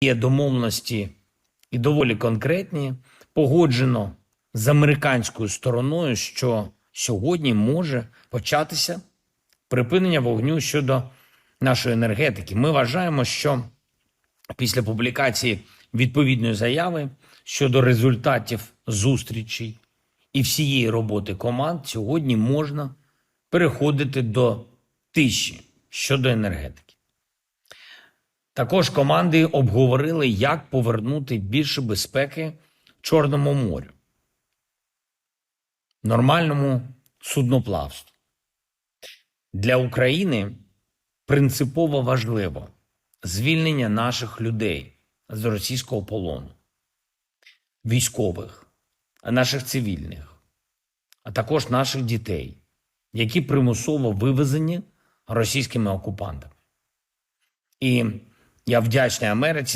Є домовленості і доволі конкретні. Погоджено з американською стороною, що сьогодні може початися припинення вогню щодо нашої енергетики. Ми вважаємо, що після публікації відповідної заяви щодо результатів зустрічей і всієї роботи команд сьогодні можна переходити до тиші щодо енергетики. Також команди обговорили, як повернути більше безпеки Чорному морю, нормальному судноплавству. Для України принципово важливо звільнення наших людей з російського полону, військових, наших цивільних, а також наших дітей, які примусово вивезені російськими окупантами. І я вдячний Америці